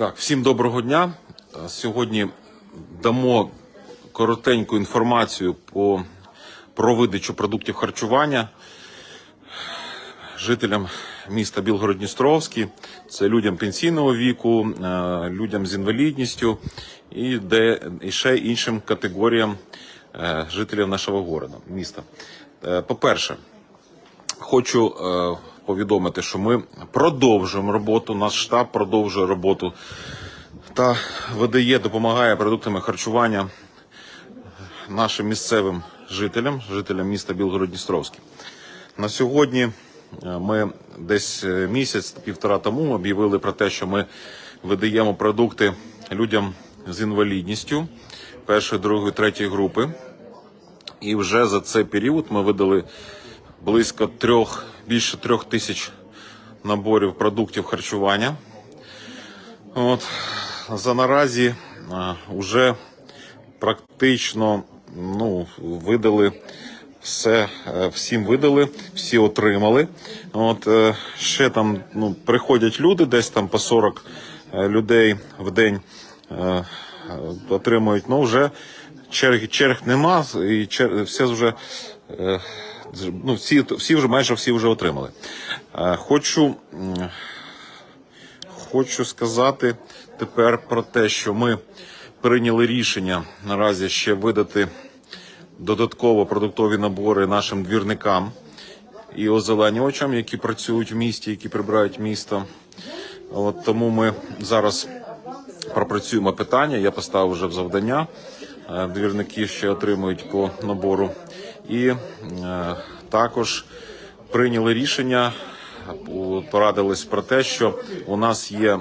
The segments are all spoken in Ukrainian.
Так, всім доброго дня. Е, Сьогодні дамо коротеньку інформацію по, про видачу продуктів харчування жителям міста Білгород-Дністровський. Це людям пенсійного віку, е, людям з інвалідністю і, де, і ще іншим категоріям е, жителів нашого города, міста. Е, По-перше, Хочу повідомити, що ми продовжуємо роботу. Наш штаб продовжує роботу та видає, допомагає продуктами харчування нашим місцевим жителям, жителям міста Білгород-Дністровський. На сьогодні е, ми десь е, місяць, півтора тому об'явили про те, що ми видаємо продукти людям з інвалідністю першої, другої, третьої групи. І вже за цей період ми видали близько трьох, більше трьох тисяч наборів продуктів харчування. От. За наразі вже практично ну, видали все, е, всім видали, всі отримали. От, е, ще там ну, приходять люди, десь там по 40 е, людей в день е, е, отримують. Ну, вже черг, черг нема, і чер, все вже. Ну, всі, всі вже майже всі вже отримали. Е, Хочу Хочу сказати тепер про те, що ми прийняли рішення наразі ще видати додатково продуктові набори нашим двірникам і озеленювачам, які працюють в місті, які прибирають місто. От тому ми зараз пропрацюємо питання. Я поставив вже в завдання. Е, Двірники ще отримують по набору. І е, також прийняли рішення, порадились про те, що у нас є е,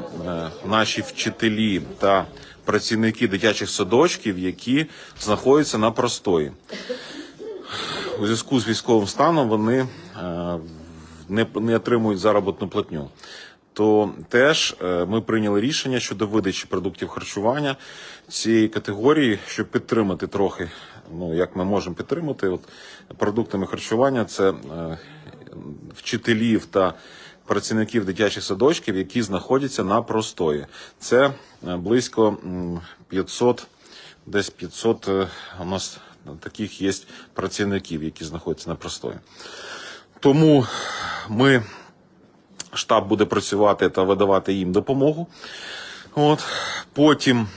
наші вчителі та працівники дитячих садочків, які знаходяться на простої. У зв'язку з військовим станом вони не отримують заробітну платню. То теж е, ми прийняли рішення щодо видачі продуктів харчування цієї категорії, щоб підтримати трохи. Ну як ми можемо підтримати, от продуктами харчування це е, вчителів та працівників дитячих садочків, які знаходяться на простої. Це е, близько 500, десь 500 е, у нас таких є працівників, які знаходяться на простої. Тому ми штаб буде працювати та видавати їм допомогу. От. Потім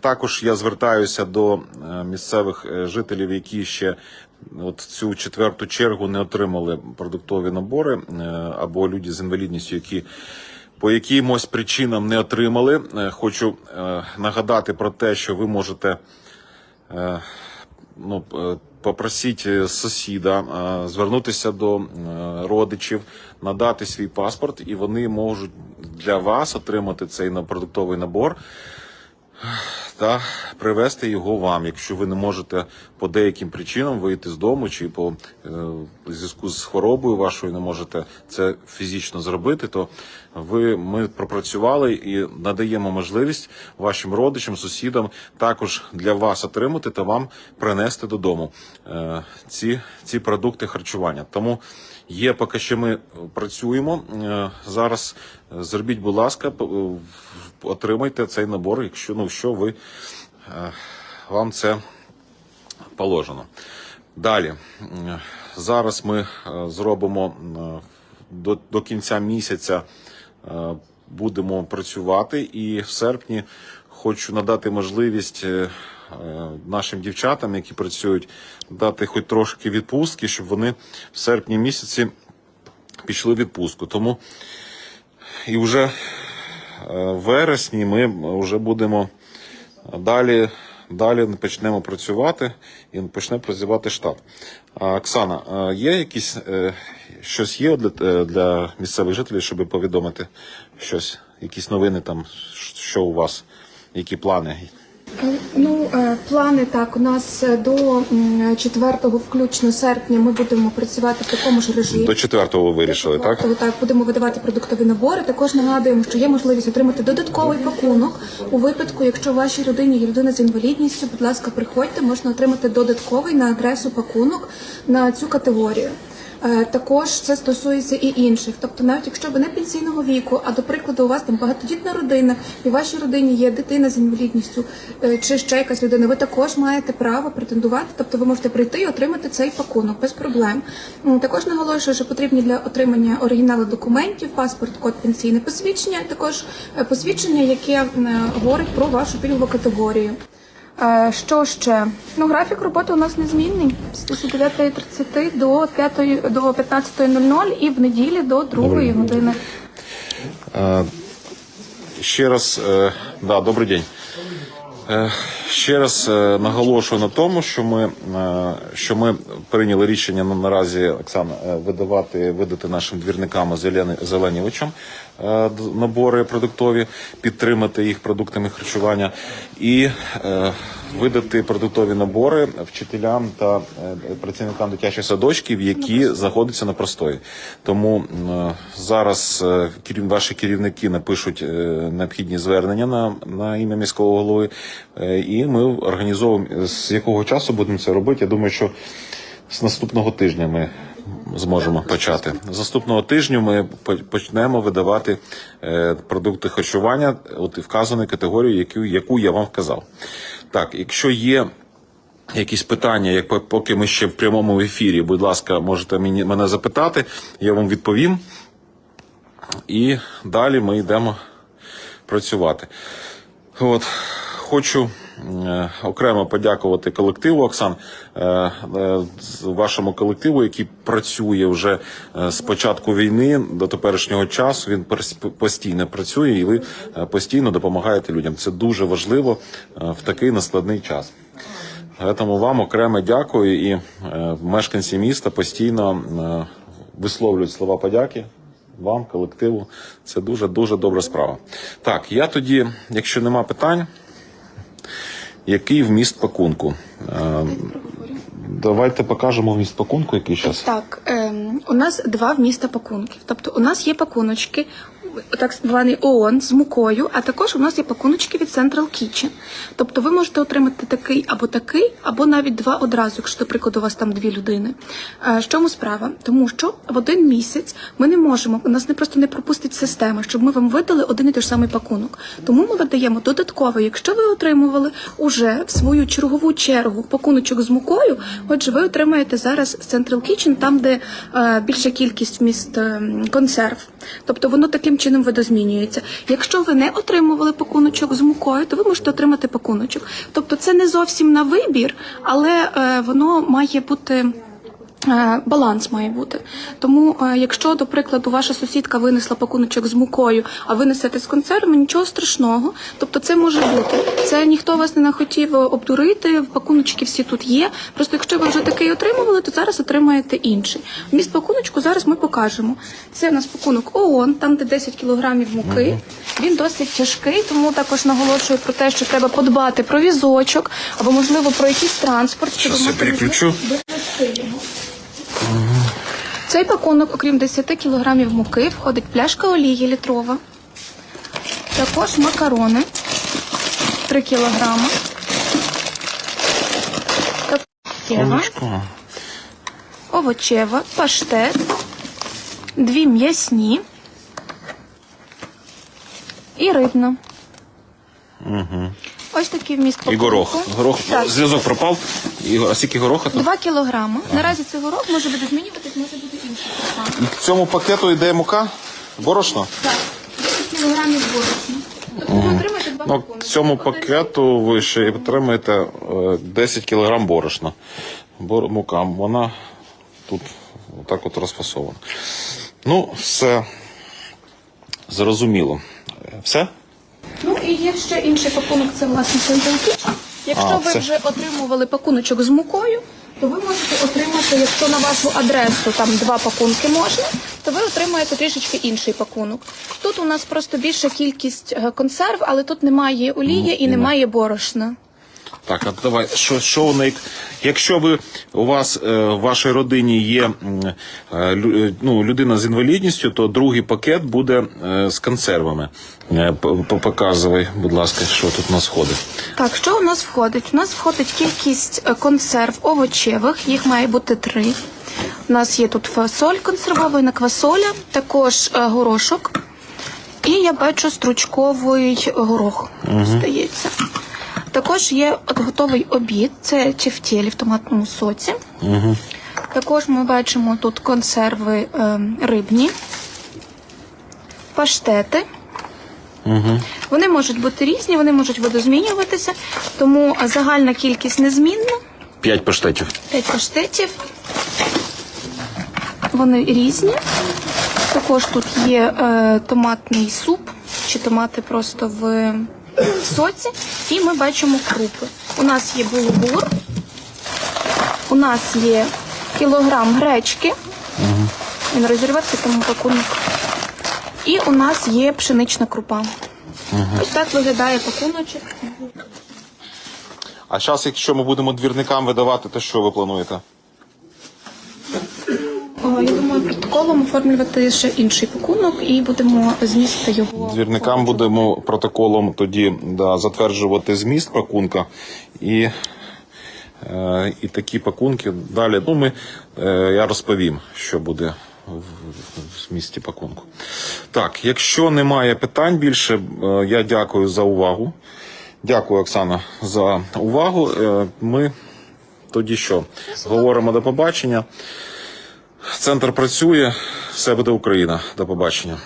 також я звертаюся до е, місцевих е, жителів, які ще от цю четверту чергу не отримали продуктові набори, е, або люди з інвалідністю, які по якимось причинам не отримали. Хочу нагадати про те, що ви можете ну, попросіть е, сусіда е, звернутися до е, родичів, надати свій паспорт, і вони можуть для вас отримати цей продуктовий набор та привезти його вам, якщо ви не можете по деяким причинам вийти з дому чи по е, зв'язку з хворобою вашою не можете це фізично зробити, то ви ми пропрацювали і надаємо можливість вашим родичам, сусідам також для вас отримати та вам принести додому е, ці, ці продукти харчування. Тому є поки що ми працюємо е, зараз. Зробіть, будь ласка, е, отримайте цей набор, якщо ну що ви е, вам це положено. Далі зараз ми е, зробимо до, до кінця місяця будемо працювати, і в серпні хочу надати можливість. Нашим дівчатам, які працюють, дати хоч трошки відпустки, щоб вони в серпні місяці пішли в відпустку. Тому і вже е, в вересні ми вже будемо далі, далі почнемо працювати і почне працювати штаб. Оксана, є якісь е, щось є для, е, для місцевих жителів, щоб повідомити щось, якісь новини там, що у вас, які плани? Ну, е, плани так. У нас е, до м, 4 включно серпня ми будемо працювати в такому ж режимі. До четвертого ви вирішили, так? Тобто, так, будемо видавати продуктові набори. Також нагадуємо, що є можливість отримати додатковий пакунок у випадку, якщо в вашій родині є людина з інвалідністю. Будь ласка, приходьте, можна отримати додатковий на адресу пакунок на цю категорію. Е, Також це стосується і інших. Тобто, навіть якщо ви не пенсійного віку, а до прикладу, у вас там багатодітна родина, і в вашій родині є дитина з інвалідністю е, чи ще якась людина, ви також маєте право претендувати. Тобто, ви можете прийти і отримати цей пакунок без проблем. Також наголошую, що потрібні для отримання оригіналу документів, паспорт, код пенсійне посвідчення, також е, посвідчення, яке говорить про вашу пільгову категорію. Е, Що ще? Ну, графік роботи у нас незмінний. З 9.30 до 5, до 15.00 і в неділі до 2 години. Е, Ще раз, е, да, добрий день. Ще раз наголошую на тому, що ми, що ми прийняли рішення на- наразі, Оксана, видавати, видати нашим двірникам Зелені- Зеленівичам набори продуктові, підтримати їх продуктами харчування і е, видати продуктові набори вчителям та е, працівникам дитячих садочків, які знаходяться на простої. Тому зараз е, ваші керівники напишуть е, необхідні звернення на, на ім'я міського голови, е, і ми організовуємо з якого часу будемо це робити. Я думаю, що з наступного тижня ми зможемо почати. З наступного тижня ми почнемо видавати е, продукти харчування от вказаної категорії, яку, яку я вам вказав. Так, якщо є якісь питання, як поки ми ще в прямому ефірі, будь ласка, можете мені мене запитати, я вам відповім. І далі ми йдемо працювати. От хочу окремо подякувати колективу Оксан, е, е, вашому колективу, який працює вже е, з початку війни до теперішнього часу. Він постійно працює, і ви е, постійно допомагаєте людям. Це дуже важливо е, в такий нескладний час. Тому вам окремо дякую і е, мешканці міста постійно е, висловлюють слова подяки. Вам, колективу, це дуже дуже добра справа. Так, я тоді, якщо нема питань, який вміст пакунку? Е, давайте покажемо вміст пакунку, який зараз. Так, ем, у нас два вміста пакунків. Тобто у нас є пакуночки, так званий ООН з мукою, а також у нас є пакуночки від Central Kitchen. Тобто ви можете отримати такий або такий, або навіть два одразу, якщо, до прикладу, у вас там дві людини. Е, в чому справа? Тому що в один місяць ми не можемо, у нас не просто не пропустить система, щоб ми вам видали один і той ж самий пакунок. Тому ми видаємо додатково, якщо ви отримували уже в свою чергову чергу пакуночок з мукою, отже, ви отримаєте зараз Central Kitchen, там, де е, більша кількість вміст е, консерв. Тобто воно таким чином видозмінюється. Якщо ви не отримували пакуночок з мукою, то ви можете отримати пакуночок. Тобто це не зовсім на вибір, але е, воно має бути. Е, Баланс має бути. Тому, е, якщо, до прикладу, ваша сусідка винесла пакуночок з мукою, а ви несете з консервами, нічого страшного. Тобто це може бути. Це ніхто вас не хотів обдурити, пакуночки всі тут є. Просто якщо ви вже такий отримували, то зараз отримаєте інший. Вміст пакуночку зараз ми покажемо. Це у нас пакунок ООН, там де 10 кілограмів муки. Він досить тяжкий, тому також наголошую про те, що треба подбати про візочок або, можливо, про якийсь транспорт. щоб переключу. його. Цей пакунок, окрім 10 кілограмів муки, входить пляшка олії літрова, також макарони 3 кілограма, також Олешко. овочева, паштет, дві м'ясні і рибна. Ось такий вміст І горох. Горох зв'язок пропав. І, а скільки гороха тут? 2 кілограми. Наразі цей горох може бути змінюватись, може бути інший. так. І в цьому пакету йде мука? Борошно? Так, 10 кілограмів борошна. Тобто ви отримаєте два Ну, пакунки. в цьому Один пакету ви ще й отримаєте е, 10 кг борошна. Бор, мука, вона тут отак от розфасована. Ну, все зрозуміло. Е, Все? Ну і є ще інший пакунок, це власне Central Kitchen. Якщо А, ви це- вже отримували пакуночок з мукою, то ви можете отримати, якщо на вашу адресу там два пакунки можна, то ви отримаєте трішечки інший пакунок. Тут у нас просто більша кількість е, консерв, але тут немає олії і немає борошна. Так, а давай, що, що у них? Якщо ви у вас е, в вашій родині є е, е, ну, людина з інвалідністю, то другий пакет буде з консервами. П- п- Показувай, будь ласка, що тут у нас входить. Так, що у нас входить? У нас входить кількість консерв овочевих, їх має бути три. У нас є тут фасоль консервована квасоля, також горошок. І я бачу стручковий горох, здається. Також є от готовий обід, це чефтєлі в томатному соці. Угу. Також ми бачимо тут консерви е, рибні, паштети. Угу. Вони можуть бути різні, вони можуть видозмінюватися, тому загальна кількість незмінна. П'ять паштетів. 5 паштетів. Вони різні. Також тут є е, томатний суп, чи томати просто в соці. І ми бачимо крупи. У нас є булгур, у нас є кілограм гречки. Він розірветься, тому пакунок. І у нас є пшенична крупа. Ось так виглядає пакуночок. А зараз, якщо ми будемо двірникам видавати, то що ви плануєте? О, Я думаю, протоколом оформлювати ще інший пакунок і будемо змістити його. Двірникам будемо протоколом тоді да, затверджувати зміст пакунка і, е, і такі пакунки далі. Ну, ми, е, я розповім, що буде в, змісті пакунку. Так, якщо немає питань більше, е, я дякую за увагу. Дякую, Оксана, за увагу. Ми тоді що? Говоримо до побачення. Центр працює, все буде Україна. До побачення.